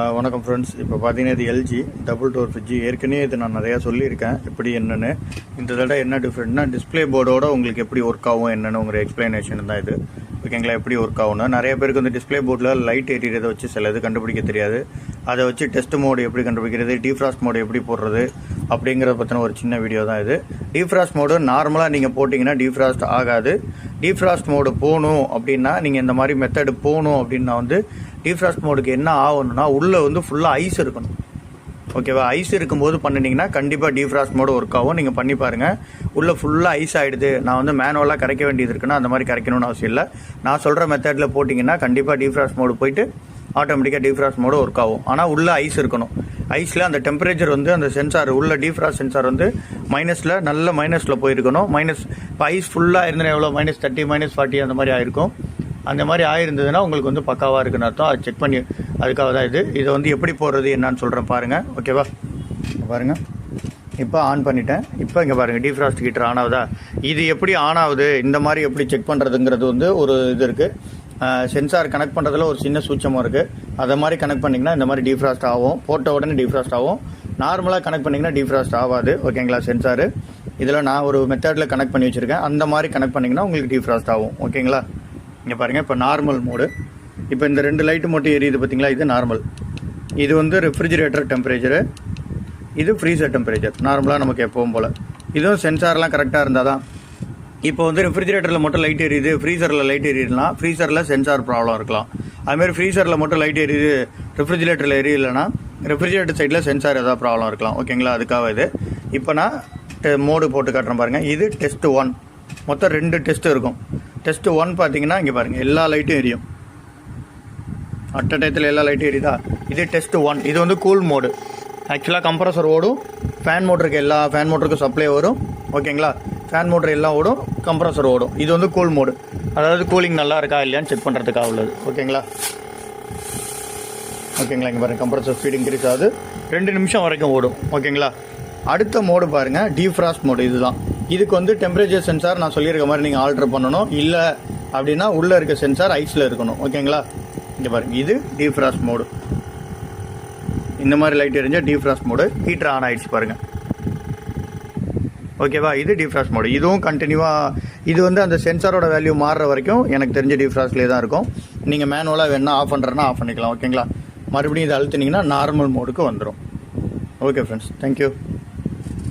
வணக்கம் ஃப்ரெண்ட்ஸ் இப்போ பார்த்தீங்கன்னா இது எல்ஜி டபுள் டோர் ஃப்ரிட்ஜு ஏற்கனவே இது நான் நிறையா சொல்லியிருக்கேன். எப்படி என்னென்னு. இந்த தடவை என்ன டிஃப்ரெண்ட்னா டிஸ்ப்ளே போர்டோட உங்களுக்கு எப்படி ஒர்க் ஆகும் என்னென்னு உங்கள் எக்ஸ்ப்ளனேஷன் தான் இது. பார்த்துருக்கீங்களா எப்படி ஒர்க் ஆகும்னு? நிறைய பேருக்கு வந்து டிஸ்ப்ளே போர்டில் லைட் எரியறதை வச்சு சில இது கண்டுபிடிக்க தெரியாது. அதை வச்சு டெஸ்ட் மோடு எப்படி கண்டுபிடிக்கிறது? டீஃப்ராஸ்ட் மோடு எப்படி போடுறது? அப்படிங்கிறத பற்றின ஒரு சின்ன வீடியோ தான் இது. டீஃப்ராஸ்ட் மோடு நார்மலாக நீங்கள் போட்டிங்கன்னா டீஃப்ராஸ்ட் ஆகாது. டீஃப்ராஸ்ட் மோடு போகணும் அப்படின்னா நீங்கள் இந்த மாதிரி மெத்தடு போகணும் அப்படின்னா வந்து டீஃப்ராஸ்ட் மோடுக்கு என்ன ஆகணும்னா உள்ளே வந்து ஃபுல்லாக ஐஸ் இருக்கணும். ஓகேவா ஐஸ் இருக்கும்போது பண்ணினீங்கன்னா கண்டிப்பாக டீஃப்ராஸ்ட் மோடு ஒர்க் ஆகும். நீங்கள் பண்ணி பாருங்கள் உள்ளே ஃபுல்லாக ஐஸ் ஆகிடுது நான் வந்து மேனுவலாக கரைக்க வேண்டியது இருக்குன்னா அந்த மாதிரி கரைக்கணும்னு அவசியம் இல்லை. நான் சொல்கிற மெத்தடில் போட்டிங்கன்னா கண்டிப்பாக டீஃப்ராஸ்ட் மோடு போயிட்டு ஆட்டோமேட்டிக்காக டீஃப்ராஸ்ட் மோடு ஒர்க் ஆகும். ஆனால் உள்ளே ஐஸ் இருக்கணும். ஐஸில் அந்த டெம்பரேச்சர் வந்து அந்த சென்சார் உள்ள டீஃப்ராஸ்ட் சென்சார் வந்து மைனஸில் நல்ல மைனஸில் போயிருக்கணும். மைனஸ் இப்போ ஐஸ் ஃபுல்லாக இருந்தால் எவ்வளோ மைனஸ் தேர்ட்டி மைனஸ் ஃபார்ட்டி அந்த மாதிரி ஆயிருக்கும். அந்த மாதிரி ஆயிருந்ததுன்னா உங்களுக்கு வந்து பக்காவாக இருக்குன்னு அர்த்தம். அதை செக் பண்ணி அதுக்காக தான் இது. இதை வந்து எப்படி போடுறது என்னான்னு சொல்கிறேன் பாருங்கள் ஓகேவா பாருங்கள் இப்போ ஆன் பண்ணிட்டேன். இப்போ இங்கே பாருங்கள் டீஃப்ராஸ்ட் ஹீட்டர் ஆன் ஆகுதா? இது எப்படி ஆன் ஆகுது? இந்த மாதிரி எப்படி செக் பண்ணுறதுங்கிறது வந்து ஒரு இது இருக்குது சென்சார் கனெக்ட் பண்ணுறதுல ஒரு சின்ன சூச்சமாக இருக்குது அதை மாதிரி கனெக்ட் பண்ணிங்கன்னா இந்த மாதிரி டீஃப்ராஸ்ட் ஆகும். போட்ட உடனே டீஃப்ராஸ்ட் ஆகும். நார்மலாக கனெக்ட் பண்ணிங்கன்னா டீஃப்ராஸ்ட் ஆகாது. ஓகேங்களா சென்சாரு இதில் நான் ஒரு மெத்தடில் கனெக்ட் பண்ணி வச்சுருக்கேன். அந்த மாதிரி கனெக்ட் பண்ணிங்கன்னா உங்களுக்கு டீஃப்ராஸ்ட் ஆகும். ஓகேங்களா இங்கே பாருங்கள் இப்போ நார்மல் மோடு இப்போ இந்த ரெண்டு லைட்டு மட்டும் எரியுது பார்த்தீங்களா இது நார்மல் இது வந்து ரெஃப்ரிஜிரேட்டர் டெம்பரேச்சரு இது ஃப்ரீசர் டெம்பரேச்சர் நார்மலாக நமக்கு எப்பவும் போல். இதுவும் சென்சார்லாம் கரெக்டாக இருந்தால் தான். இப்போ வந்து ரெஃப்ரிஜிரேட்டரில் மட்டும் லைட் எரியுது ஃப்ரீசரில் லைட் எரியலாம் ஃப்ரீசரில் சென்சார் ப்ராப்ளம் இருக்கலாம். அதுமாரி ஃப்ரீசரில் மட்டும் லைட் எரியுது ரெஃப்ரிஜிரேட்டரில் எரியலைன்னா ரெஃப்ரிஜிரேட்டர் சைடில் சென்சார் ஏதாவது ப்ராப்ளம் இருக்கலாம். ஓகேங்களா அதுக்காக இது. இப்போ நான் மோடு போட்டு காட்டுறேன் பாருங்கள் இது டெஸ்ட் ஒன் மொத்தம் ரெண்டு டெஸ்ட்டு இருக்கும். டெஸ்ட் ஒன் பார்த்தீங்கன்னா இங்கே பாருங்கள் எல்லா லைட்டும் எரியும். அட்ட டயத்தில் எல்லா லைட்டும் எரியுதா? இது டெஸ்ட் ஒன் இது வந்து கூல் மோடு ஆக்சுவலாக கம்ப்ரஸர் ஓடும். ஃபேன் மோட்டருக்கு எல்லா ஃபேன் மோட்டருக்கும் சப்ளை வரும். ஓகேங்களா ஃபேன் மோட்டர் எல்லாம் ஓடும் கம்ப்ரஸர் ஓடும். இது வந்து கூல் மோடு அதாவது கூலிங் நல்லா இருக்கா இல்லையான்னு செக் பண்ணுறதுக்காக உள்ளது. ஓகேங்களா ஓகேங்களா இங்கே பாருங்கள் கம்ப்ரஸர் ஸ்பீட் இன்க்ரீஸ் ஆகுது. ரெண்டு நிமிஷம் வரைக்கும் ஓடும். ஓகேங்களா அடுத்த மோடு பாருங்கள் டீஃப்ராஸ்ட் மோடு இதுதான். இதுக்கு வந்து டெம்பரேச்சர் சென்சார் நான் சொல்லியிருக்க மாதிரி நீங்கள் ஆல்டர் பண்ணணும். இல்லை அப்படின்னா உள்ளே இருக்க சென்சார் ஐஸில் இருக்கணும். ஓகேங்களா இங்கே பாருங்கள் இது டீஃப்ராஸ்ட் மோடு இந்த மாதிரி லைட் எரிஞ்சால் டீஃப்ராஸ்ட் மோடு ஹீட்டர் ஆன் ஆகிடுச்சு பாருங்கள் ஓகேவா இது டிஃப்ராஸ்ட் மோடு இதுவும் கண்டினியூவாக இது வந்து அந்த சென்சாரோட வேல்யூ மாறுற வரைக்கும் எனக்கு தெரிஞ்ச டிஃப்ராஸ்ட்லேயே தான் இருக்கும். நீங்கள் மேனுவலாக வேணால் ஆஃப் பண்ணுறேன்னா ஆஃப் பண்ணிக்கலாம். ஓகேங்களா மறுபடியும் இதை அழுத்தினீங்கன்னா நார்மல் மோடுக்கு வந்துடும் ஓகே ஃப்ரெண்ட்ஸ் தேங்க்யூ